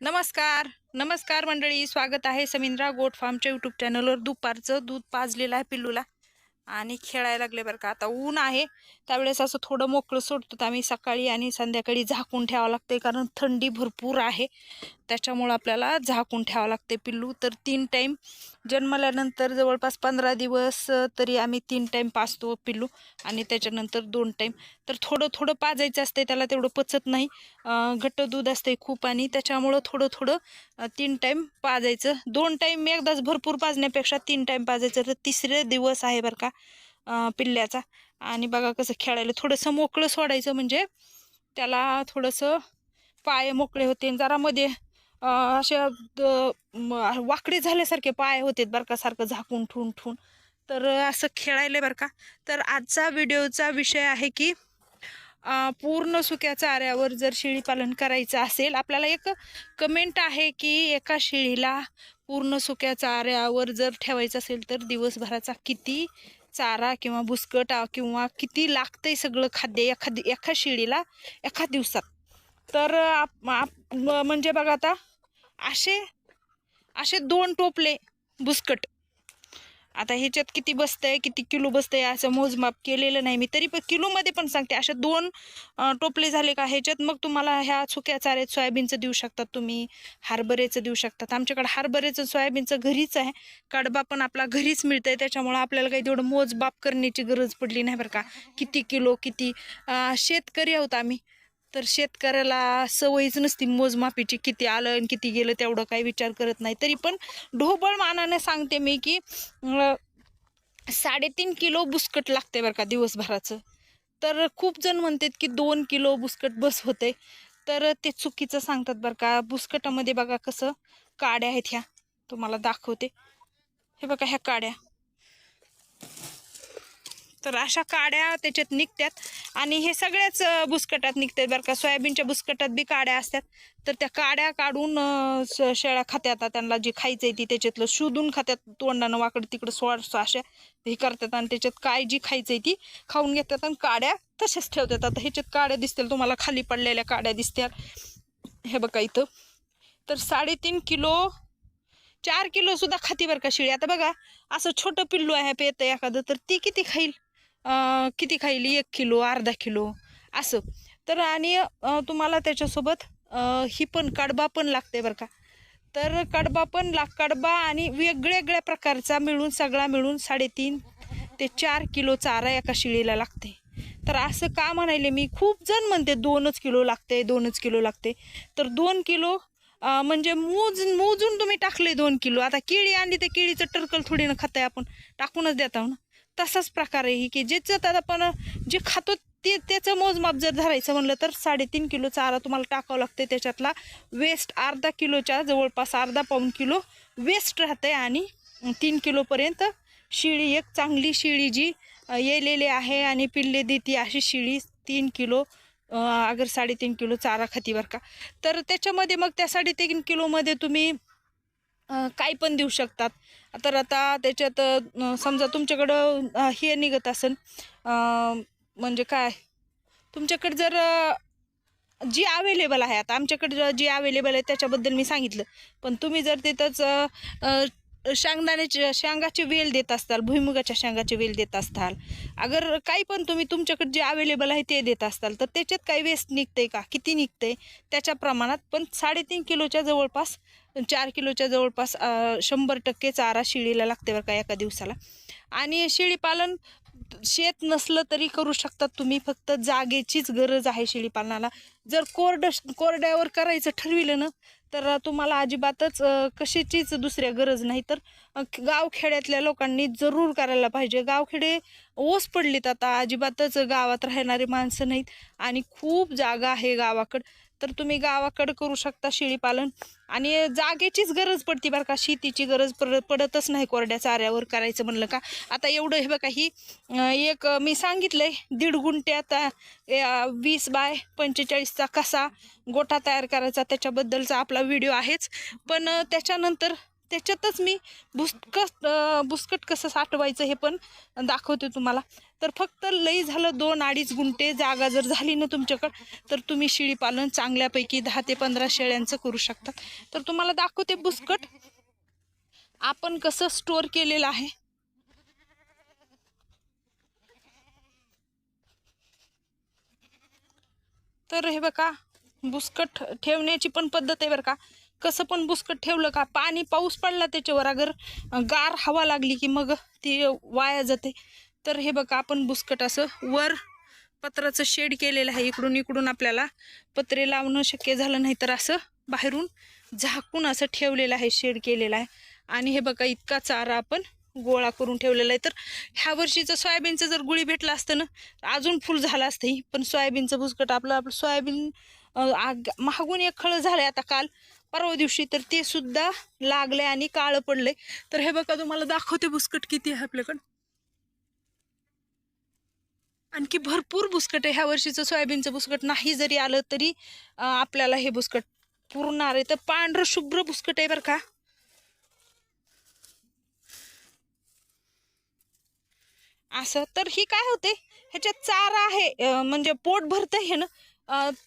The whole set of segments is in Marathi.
नमस्कार. नमस्कार मंडळी. स्वागत आहे समिंद्रा गोट फार्मच्या यूट्यूब चॅनलवर दुपारचं दूध पाजलेलं आहे पिल्लूला. आणि खेळायला लागले बरं का. आता ऊन आहे त्यावेळेस असं थोडं मोकळं सोडतो आम्ही सकाळी आणि संध्याकाळी झाकून ठेवावं लागते कारण थंडी भरपूर आहे. त्याच्यामुळं आपल्याला झाकून ठेवावं लागते पिल्लू. तर तीन टाईम जन्मल्यानंतर जवळपास पंधरा दिवस तरी आम्ही तीन टाईम पाजतो पिल्लू आणि त्याच्यानंतर दोन टाईम तर थोडं थोडं पाजायचं असते त्याला तेवढं पचत नाही. घट्ट दूध असते खूप आणि त्याच्यामुळं थोडं थोडं तीन टाईम पाजायचं. दोन टाईम एकदाच भरपूर पाजण्यापेक्षा तीन टाईम पाजायचं. तर तिसरे दिवस आहे बरं का पिल्ल्याचा. आणि बघा कसं खेळायला थोडंसं मोकळं सोडायचं म्हणजे त्याला थोडंसं पाय मोकळे होते जरा मध्ये अशा द- वाकडे झाल्यासारखे पाय होते बरं का सारखं झाकून ठून ठून तर असं खेळायला बरं का. तर आजचा व्हिडिओचा विषय आहे की पूर्ण सुक्या चाऱ्यावर जर शिळी पालन करायचं असेल आपल्याला एक कमेंट आहे की एका शेळीला पूर्ण सुक्या चाऱ्यावर जर ठेवायचं असेल तर दिवसभराचा किती चारा किंवा बुसकट किंवा किती लागतंय सगळं खाद्य एखादी एका शेळीला एका दिवसात. तर आप- आप- म्हणजे बघा आता असे असे दोन टोपले बुसकट. आता ह्याच्यात किती बसतंय किती किलो बसतंय असं मोजमाप केलेलं नाही मी. तरी पण किलोमध्ये पण सांगते असे दोन टोपले झाले का ह्याच्यात मग तुम्हाला ह्या सुक्या चाऱ्यात सोयाबीनचं देऊ शकतात तुम्ही हरभऱ्याचं देऊ शकतात. आमच्याकडे हरभऱ्याचं सोयाबीनचं घरीच आहे. कडबा पण आपला घरीच मिळतंय त्याच्यामुळं आपल्याला काही तेवढं मोजबाप करण्याची गरज पडली नाही बरं का. किती किलो किती शेतकरी आहोत आम्ही. तर शेतकऱ्याला सवयीच नसती मोजमापीची किती आलं आणि किती गेलं तेवढं काही विचार करत नाही. तरी पण ढोबळ मानाने सांगते मी की साडेतीन किलो बुसकट लागते बरं का दिवसभराचं. तर खूप जण म्हणतात की दोन किलो बुसकट बस होते. तर ते चुकीचं सांगतात बरं का. बुसकटामध्ये बघा कसं काड्या आहेत ह्या. तुम्हाला दाखवते. हे बघा ह्या काड्या. तर अशा काड्या त्याच्यात निघतात आणि हे सगळ्याच बुसकटात निघतात बरं का. सोयाबीनच्या बुसकटात बी काड्या असतात. तर त्या काड्या काढून शेळ्या खात्यात. त्यांना जी खायचं आहे ती त्याच्यातलं शोधून खात्यात. तोंडानं वाकडं तिकडं सोड अशा हे करतात. आणि त्याच्यात काय जी खायचं आहे ती खाऊन घेतात. आणि काड्या तशाच ठेवतात. आता ह्याच्यात काड्या दिसतील. तुम्हाला खाली पडलेल्या काड्या दिसतात हे बघा इथं. तर साडेतीन किलो चार किलो सुद्धा खाती बरं का शिळी. आता बघा असं छोटं पिल्लू आहे पेत एखादं. तर ती किती खाईल? किती खाईल एक किलो अर्धा किलो असं. तर आणि तुम्हाला त्याच्यासोबत ही पण कडबा पण लागते बरं का. तर कडबा पण लाग कडबा आणि वेगवेगळ्या प्रकारचा मिळून सगळा मिळून साडेतीन ते चार किलो चारा एका शिळीला लागते. तर असं का म्हणायले मी? खूप जण म्हणते दोनच किलो लागते दोनच किलो लागते. तर दोन किलो म्हणजे मोज मोजून तुम्ही टाकले दोन किलो. आता केळी आणली तर केळीचं टरकल थोडी ना खाताय आपण. टाकूनच देता हो ना. तसाच प्रकार आहे ही की ज्याच्यात आता आपण जे खातो ते त्याचं मोजमाप जर धरायचं म्हणलं तर साडेतीन किलो चारा तुम्हाला टाकावं लागते त्याच्यातला. वेस्ट अर्धा किलोच्या जवळपास अर्धा पाऊण किलो वेस्ट राहते आणि तीन किलोपर्यंत शिळी एक चांगली शिळी जी येलेली आहे आणि पिल्ले देती अशी शिळी तीन किलो अगर साडेतीन किलो चारा खाती बरं का. तर त्याच्यामध्ये मग त्या साडेतीन किलोमध्ये तुम्ही काय काही पण देऊ शकतात. तर आता त्याच्यात समजा तुमच्याकडं हे निघत असेल म्हणजे काय? तुमच्याकडे जर जी अवेलेबल आहे आता आमच्याकडे जी अवेलेबल आहे त्याच्याबद्दल मी सांगितलं. पण तुम्ही जर तिथंच शेंगदाण्याचे शेंगाचे वेल देत असताल भुईमुगाच्या शेंगाचे वेल देत असताल अगर काही पण तुम्ही तुमच्याकडे जे अवेलेबल आहे ते देत असताल तर त्याच्यात काही वेस्ट निघतंय का? किती निघतंय? त्याच्या प्रमाणात पण साडेतीन किलोच्या जवळपास चार किलोच्या जवळपास शंभर टक्के चारा शिळीला लागते बरं का एका दिवसाला. आणि शेळीपालन शेत नसलं तरी करू शकतात तुम्ही फक्त जागेचीच गरज आहे शेळीपालनाला. जर कोरड कोरड्यावर करायचं ठरविलं ना तर तुम्हाला अजिबातच कशाचीच दुसऱ्या गरज नाही. तर गावखेड्यातल्या लोकांनी जरूर करायला पाहिजे. गावखेडे ओस पडलीत आता अजिबातच गावात राहणारी माणसं नाहीत. आणि खूप जागा आहे गावाकडं. तर तुम्ही गावाकडं करू शकता शेळीपालन. आणि जागेचीच गरज पडते बरं का शेतीची गरज पड पडतच नाही कोरड्या चाऱ्यावर करायचं म्हणलं का. आता एवढं हे बघा ही एक मी मी सांगितलंय दीड गुंट्यात वीस बाय पंचेचाळीसचा कसा गोठा तयार करायचा त्याच्याबद्दलचा आपला व्हिडिओ आहेच. पण त्याच्यानंतर त्याच्यातच मी बुसकट बुसकट कसं साठवायचं हे पण दाखवते तुम्हाला. तर फक्त लई झालं दोन अडीच गुंठे जागा जर झाली ना तुमच्याकडं तर तुम्ही शेळीपालन चांगल्यापैकी दहा ते पंधरा शेळ्यांचं करू शकतात तर तुम्हाला दाखवते बुसकट आपण कसं स्टोअर केलेलं आहे. तर हे बघा बुसकट ठेवण्याची पण पद्धत आहे बरं का. कसं पण बुसकट ठेवलं का? पाणी पाऊस पडला त्याच्यावर अगर गार हवा लागली की मग ती वाया जाते. तर हे बघा आपण बुसकट असं वर पत्राचं शेड केलेलं आहे. इकडून इकडून आपल्याला पत्रे लावणं शक्य झालं नाही तर असं बाहेरून झाकून असं ठेवलेलं आहे शेड केलेलं आहे. आणि हे बघा इतका चारा आपण गोळा करून ठेवलेला आहे. तर ह्या वर्षीचं सोयाबीनचं जर गुळी भेटलं असतं ना अजून फुल झालं असतंही. पण सोयाबीनचं बुसकट आपलं आपलं सोयाबीन आग महागून एक खळं आहे आता काल. परवा दिवशी तर ते सुद्धा लागले आणि काळं पडलंय. तर हे बघा तुम्हाला दाखवते बुसकट किती आहे आपल्याकडं. आणखी भरपूर बुसकट आहे. ह्या वर्षीचं सोयाबीनचं बुसकट नाही जरी आलं तरी आपल्याला हे बुसकट पुरणार आहे. तर पांढरं शुभ्र बुसकट आहे बरं का. असं. तर ही काय होते? ह्याच्यात चारा आहे. म्हणजे पोट भरतं हे ना.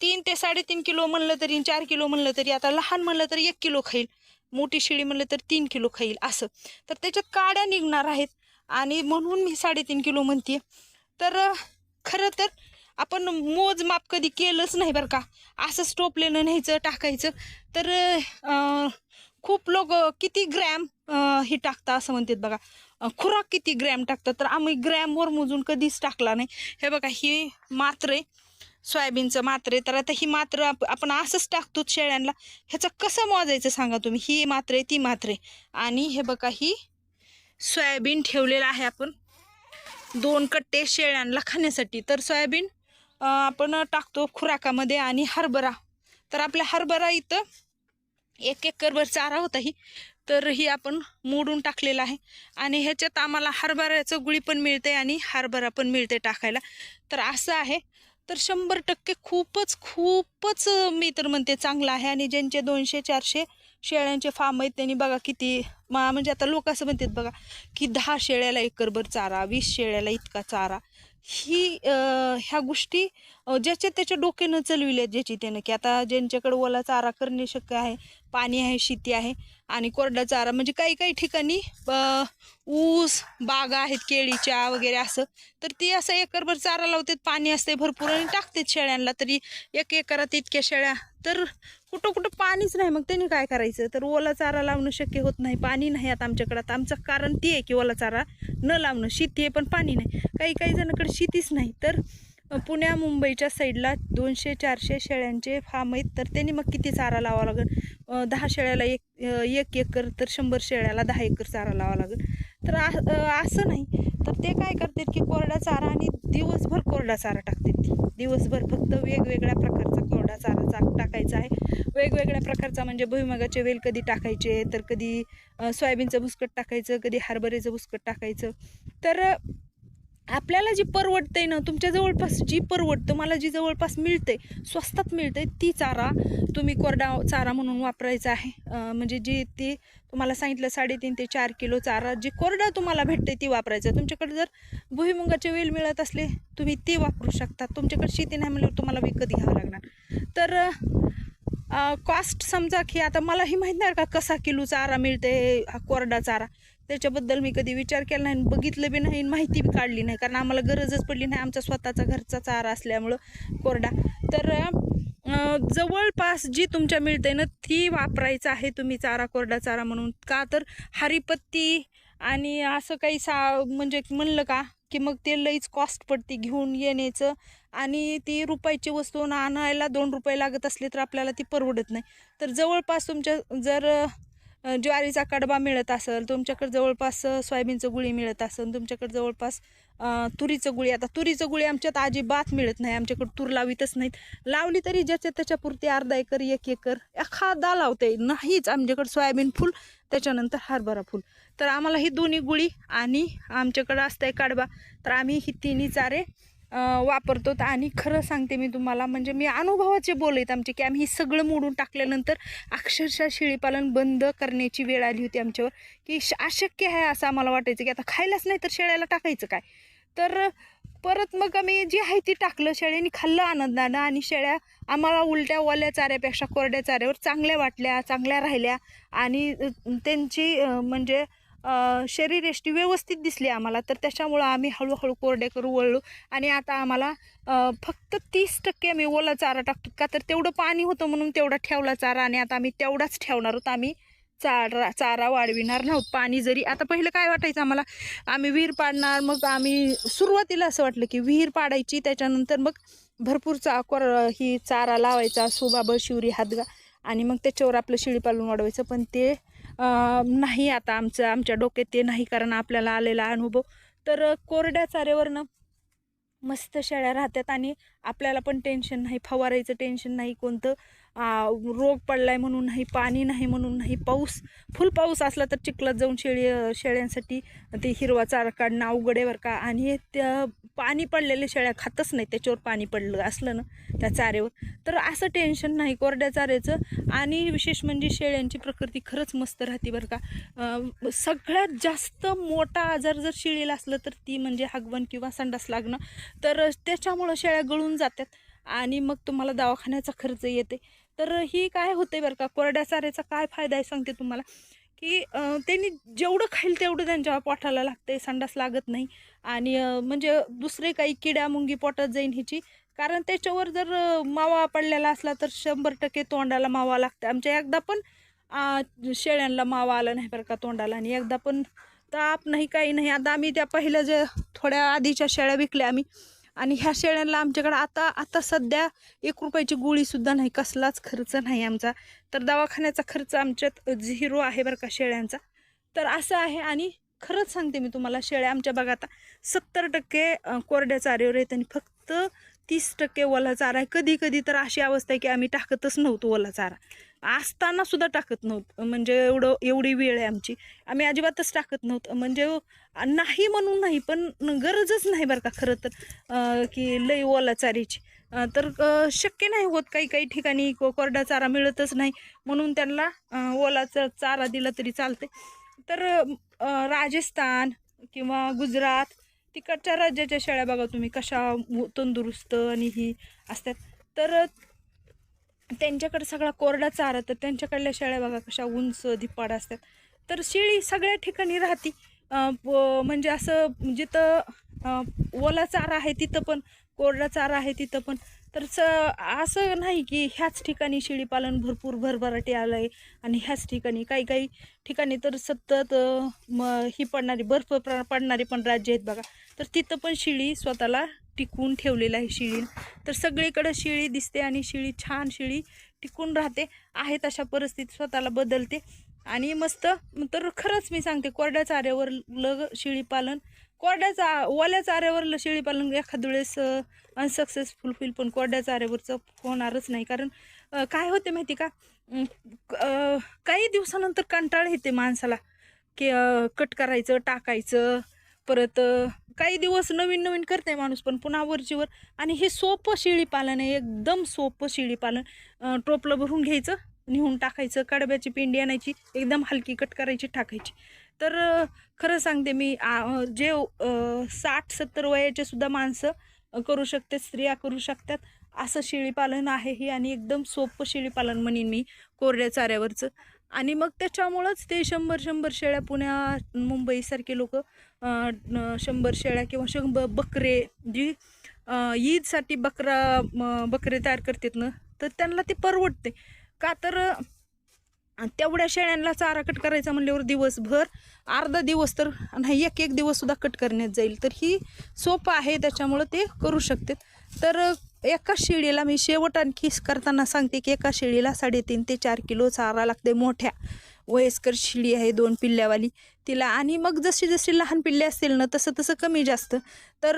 तीन ते साडेतीन किलो म्हणलं तरी चार किलो म्हणलं तरी आता लहान म्हणलं तर एक किलो खाईल. मोठी शिळी म्हणलं तर तीन किलो खाईल असं. तर त्याच्यात काड्या निघणार आहेत. आणि म्हणून मी साडेतीन किलो म्हणते तर खरं तर आपण मोजमाप कधी केलंच नाही बरं का. असं स्टोपलेलं न्यायचं टाकायचं. तर खूप लोक किती ग्रॅम हे टाकता असं म्हणतात बघा. खुराक किती ग्रॅम टाकतात? तर आम्ही ग्रॅमवर मोजून कधीच टाकला नाही. हे बघा ही मात्र आहे सोयाबीनचं मात्र. आहे तर आता ही मात्र आप- आपण असंच टाकतो शेळ्यांना. ह्याचं कसं मोजायचं सांगा तुम्ही? ही मात्र आहे ती मात्र. आहे आणि हे बघा ही सोयाबीन ठेवलेलं आहे आपण. दोन कट्टे शेळ्यांना खाण्यासाठी. तर सोयाबीन आपण टाकतो खुराकामध्ये आणि हरभरा. तर आपल्या हरभरा इथं एक एकरभर चारा होता ही. तर ही आपण मोडून टाकलेलं आहे. आणि ह्याच्यात आम्हाला हरभऱ्याचं गुळी पण मिळते आणि हरभरा पण मिळते टाकायला. तर असं आहे. तर शंभर टक्के खूपच खूपच मी तर म्हणते चांगलं आहे. आणि ज्यांचे दोनशे चारशे शेळ्यांचे फार्म आहेत त्यांनी बघा किती मा म्हणजे आता लोक असं म्हणतात बघा की दहा शेळ्याला एकरभर चारा वीस शेळ्याला इतका चारा. ही ह्या गोष्टी ज्याच्या त्याच्या डोक्यानं चलविल्या ज्याची त्यानं. की आता ज्यांच्याकडे ओला चारा करणे शक्य आहे पाणी आहे शेती आहे आणि कोरडा चारा म्हणजे काही काही ठिकाणी ऊस बागा आहेत केळीच्या वगैरे असं तर ती असं एकरभर चारा लावतात पाणी असते भरपूर आणि टाकतात शेळ्यांना तरी एक एकरात इतक्या शेळ्या. तर कुठं कुठं पाणीच नाही मग त्यांनी काय करायचं? तर ओला चारा लावणं शक्य होत नाही पाणी नाही आता आमच्याकडं. आता आमचं कारण ते आहे की ओला चारा न लावणं शेती आहे पण पाणी नाही. काही काही जणांकडे शेतीच नाही. तर पुण्या मुंबईच्या साईडला दोनशे चारशे शेळ्यांचे फार्म आहेत. तर त्यांनी मग किती चारा लावा लागेल? दहा शेळ्याला एक एक एकर तर शंभर शेळ्याला दहा एकर चारा लावा लागेल. तर असं नाही. तर ते काय करतात की कोरडा चारा आणि दिवसभर कोरडा चारा टाकतात दिवसभर फक्त वेगवेगळ्या प्रकारचा कोरडा चारा चा टाकायचा आहे. वेगवेगळ्या प्रकारचा म्हणजे भुईमगाचे वेल कधी टाकायचे तर कधी सोयाबीनचं भुसकट टाकायचं कधी हरभऱ्याचं भुसकट टाकायचं. तर आपल्याला जी परवडते ना तुमच्या जवळपास जी परवडतं मला जी जवळपास मिळते स्वस्तात मिळते ती चारा तुम्ही कोरडा चारा म्हणून वापरायचा आहे. म्हणजे जी ती तुम्हाला सांगितलं साडेतीन ते चार किलो चारा जी कोरडा तुम्हाला भेटते ती वापरायचं. तुमच्याकडे जर भुईमुगाचे वेल मिळत असले तुम्ही ते वापरू शकता. तुमच्याकडे शेती नाही म्हणल्यावर तुम्हाला विकत घ्यावं लागणार. तर कॉस्ट समजा की आता मलाही माहीत नाही का कसा किलो चारा मिळते हा कोरडा चारा. त्याच्याबद्दल मी कधी विचार केला नाही बघितलं बी नाही आणि माहिती बी काढली नाही. कारण आम्हाला गरजच पडली नाही आमचा स्वतःचा घरचा चारा असल्यामुळं कोरडा. तर जवळपास जी तुमच्या मिळते ना ती वापरायचं आहे तुम्ही चारा कोरडा चारा म्हणून. का तर हरीपत्ती आणि असं काही सा म्हणजे म्हणलं का की मग ते लईच कॉस्ट पडते घेऊन येण्याचं. आणि ती रुपयाची वस्तू आणायला दोन रुपये लागत असले तर आपल्याला ती परवडत नाही. तर जवळपास तुमच्या जर ज्वारीचा कडबा मिळत असेल तुमच्याकडे जवळपास सोयाबीनचं गुळी मिळत असेल तुमच्याकडे जवळपास तुरीचं गुळी. आता तुरीचं गुळी आमच्यात अजिबात मिळत नाही आमच्याकडे तूर लावितच नाहीत. लावली तरी ज्याच्या त्याच्यापुरती अर्धा एकर एक एकर एखादा लावते नाहीच आमच्याकडे सोयाबीन फुल त्याच्यानंतर हरभरा फुल. तर आम्हाला ही दोन्ही गुळी आणि आमच्याकडं असतंय कडबा. तर आम्ही ही तिन्ही चारे वापरतो. आणि खरं सांगते मी तुम्हाला म्हणजे मी अनुभवाचे बोलत आमचे की आम्ही हे सगळं मोडून टाकल्यानंतर अक्षरशः शेळीपालन बंद करण्याची वेळ आली होती आमच्यावर की श- अशक्य आहे असं आम्हाला वाटायचं की आता खायलाच नाही तर शेळ्याला टाकायचं काय? तर परत मग आम्ही जी आहे ती टाकलं शेळ्यांनी खाल्लं आनंदानं आणि शेळ्या आम्हाला उलट्या ओल्या चाऱ्यापेक्षा कोरड्या चाऱ्यावर चांगल्या वाटल्या चांगल्या राहिल्या आणि त्यांची म्हणजे शरीर एष्टी व्यवस्थित दिसली आम्हाला तर त्याच्यामुळं आम्ही हळूहळू कोरडे करू वळलो. आणि आता आम्हाला फक्त तीस टक्के आम्ही ओला चारा टाकतो का तर तेवढं पाणी होतं म्हणून तेवढा ठेवला चारा आणि आता आम्ही तेवढाच ठेवणार आहोत. आम्ही चारा चारा वाढविणार नव्हतं पाणी जरी आता पहिलं काय वाटायचं आम्हाला आम्ही विहीर पाडणार मग आम्ही सुरुवातीला असं वाटलं की विहीर पाडायची त्याच्यानंतर मग भरपूर चा कोर ही चारा लावायचा सुबाब शिवरी हातगा आणि मग त्याच्यावर आपलं शिळी पालून वाढवायचं. पण ते नाही आता आमचं आमच्या डोक्यात ते नाही कारण आपल्याला आलेला अनुभव. तर कोरड्या चाऱ्यावरनं मस्त शेळ्या राहतात आणि आपल्याला पण टेन्शन नाही फवारायचं टेन्शन नाही कोणतं. रोग रोग पडलाय म्हणून नाही पाणी नाही म्हणून नाही पाऊस फुल पाऊस असला तर चिखलात जाऊन शेळी शेळ्यांसाठी ते हिरवा चारा काढणं अवघड आहे बरं का. आणि त्या पाणी पडलेल्या शेळ्या खातच नाही त्याच्यावर पाणी पडलं असलं ना त्या चाऱ्यावर. तर असं टेन्शन नाही कोरड्या चाऱ्याचं. आणि विशेष म्हणजे शेळ्यांची प्रकृती खरंच मस्त राहते बरं का. सगळ्यात जास्त मोठा आजार जर शेळीला असलं तर ती म्हणजे हागवण किंवा संडास लागणं. तर त्याच्यामुळं शेळ्या गळून जातात. आणि मग तुम्हाला दवाखान्याचा खर्च येते. तर ही काय होते बरं का कोरड्या चाऱ्याचा काय फायदा आहे सांगते तुम्हाला? की त्यांनी जेवढं खाईल तेवढं त्यांच्या पोटाला लागते संडास लागत नाही. आणि म्हणजे दुसरे काही किड्या मुंगी पोटात जाईन ह्याची कारण त्याच्यावर जर मावा पडलेला असला तर शंभर टक्के तोंडाला मावा लागते आमच्या एकदा पण शेळ्यांना मावा आला नाही बरं का तोंडाला. आणि एकदा पण ताप नाही काही नाही. आता आम्ही त्या पहिल्या ज्या थोड्या आधीच्या शेळ्या विकल्या आम्ही आणि ह्या शेळ्यांना आमच्याकडं आता आता सध्या एक रुपयाची गोळीसुद्धा नाही कसलाच खर्च नाही आमचा. तर दवाखान्याचा खर्च आमच्यात झिरो आहे बरं का शेळ्यांचा. तर असं आहे आणि खरंच सांगते मी तुम्हाला शेळ्या आमच्या बघा आता सत्तर टक्के कोरड्या चाऱ्यावर आहेत आणि फक्त तीस टक्के ओला चारा आहे. कधी कधी तर अशी अवस्था आहे की आम्ही टाकतच नव्हतो ओला चारा. असताना सुद्धा टाकत नव्हतं. म्हणजे एवढं एवढी वेळ आहे आमची. आम्ही अजिबातच टाकत नव्हतं. म्हणजे नाही म्हणून नाही पण गरजच नाही बरं का खरं तर की लई ओला चारीची. तर शक्य नाही होत काही काही ठिकाणी को- कोरडा चारा मिळतच नाही. म्हणून त्यांना ओलाचा चारा दिला तरी चालते. तर राजस्थान किंवा गुजरात तिकडच्या राज्याच्या शेळ्या बघा तुम्ही कशा तंदुरुस्त आणि ही असतात. तर त्यांच्याकडे सगळा कोरडा चारा तर त्यांच्याकडल्या शेळ्या बघा कशा उंच धिप्पाड असतात. तर शेळी सगळ्या ठिकाणी राहती. म्हणजे असं जिथं ओला चारा आहे तिथं पण कोरडा चारा आहे तिथं पण. तर स असं नाही की ह्याच ठिकाणी शेळीपालन भरपूर भरभराटी आलं आहे आणि ह्याच ठिकाणी काही काही ठिकाणी तर सतत म ही पडणारी बर्फ प्र- पडणारी पण राज्य आहेत बघा. तर तिथं पण शिळी स्वतःला टिकवून ठेवलेलं आहे शिळी. तर सगळीकडं शिळी दिसते आणि शिळी छान शिळी टिकून राहते आहे तशा परिस्थितीत स्वतःला बदलते. आणि मस्त तर खरंच मी सांगते कोरड्या चाऱ्यावर लग शिळीपालन कोरड्या चा ओल्या चाऱ्यावर शेळीपालन एखाद्या वेळेस अनसक्सेसफुल होईल पण कोरड्या चाऱ्यावरचं होणारच नाही. कारण काय होते माहिती का? क- काही दिवसानंतर कंटाळ येते माणसाला की कट करायचं टाकायचं परत काही दिवस नवीन नवीन करते माणूस पण पुन्हा वरचीवर. आणि हे सोपं शेळीपालन आहे एकदम सोपं शेळीपालन. टोपलं भरून घ्यायचं नेऊन टाकायचं कडब्याची पिंडी आणायची एकदम हलकी कट करायची टाकायची. तर खरं सांगते मी आ- जे साठ सत्तर वयाचे सुद्धा माणसं करू शकते स्त्रिया करू शकतात असं शेळीपालन आहे हे आणि एकदम सोपं शेळीपालन म्हणेन मी कोरड्या चाऱ्यावरचं. आणि मग त्याच्यामुळंच ते शंभर शंभर शेळ्या पुण्या मुंबईसारखे लोक शंभर शेळ्या किंवा शंभर बकरे जी ईदसाठी बकरा बकरे तयार करतात ना तर त्यांना ते परवडते. का तर तेवढ्या शेळ्यांना चारा कट करायचा म्हणल्यावर दिवसभर अर्धा दिवस तर नाही एक एक दिवस सुद्धा कट करण्यात जाईल. तर ही सोपं आहे त्याच्यामुळं ते करू शकतात. तर एका शेळीला मी शेवट आणखी करताना सांगते की एका शेळीला साडेतीन ते चार किलो चारा लागते मोठ्या. वयस्कर शेळी आहे दोन पिल्ल्यावाली. तिला आणि मग जशी जशी लहान पिल्ले असतील ना तसं तसं कमी जास्त. तर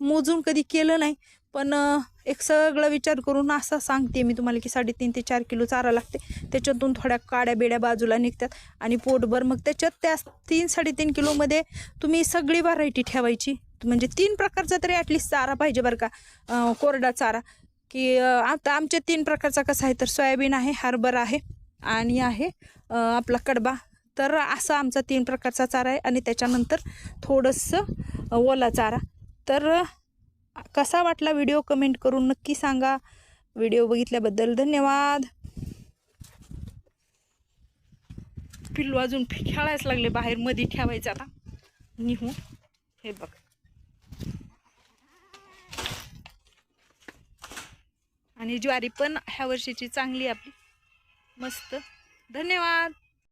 मोजून कधी केलं नाही. पण एक सगळं विचार करून असं सांगते मी तुम्हाला की साडेतीन ते चार किलो चारा लागते. त्याच्यातून थोड्या काड्या बेड्या बाजूला निघतात आणि पोटभर. मग त्याच्यात त्या तीन साडेतीन किलोमध्ये तुम्ही सगळी व्हरायटी ठेवायची. म्हणजे तीन प्रकारचा तरी ॲटलिस्ट चारा पाहिजे बरं का कोरडा चारा. की आता आमच्या तीन प्रकारचा कसा आहे तर सोयाबीन आहे हरभरा आहे. आणि आहे आपला कडबा. तर असा आमचा तीन प्रकारचा चारा आहे आणि त्याच्यानंतर थोडंसं ओला चारा. तर कसा वाटला व्हिडिओ कमेंट करून नक्की सांगा. व्हिडिओ बघितल्याबद्दल धन्यवाद. पिल्लू अजून खेळायच लागले बाहेर मध्ये ठेवायचं आता. निहून हे बघ. आणि ज्वारी पण ह्या वर्षीची चांगली आहे आपली. मस्त. धन्यवाद.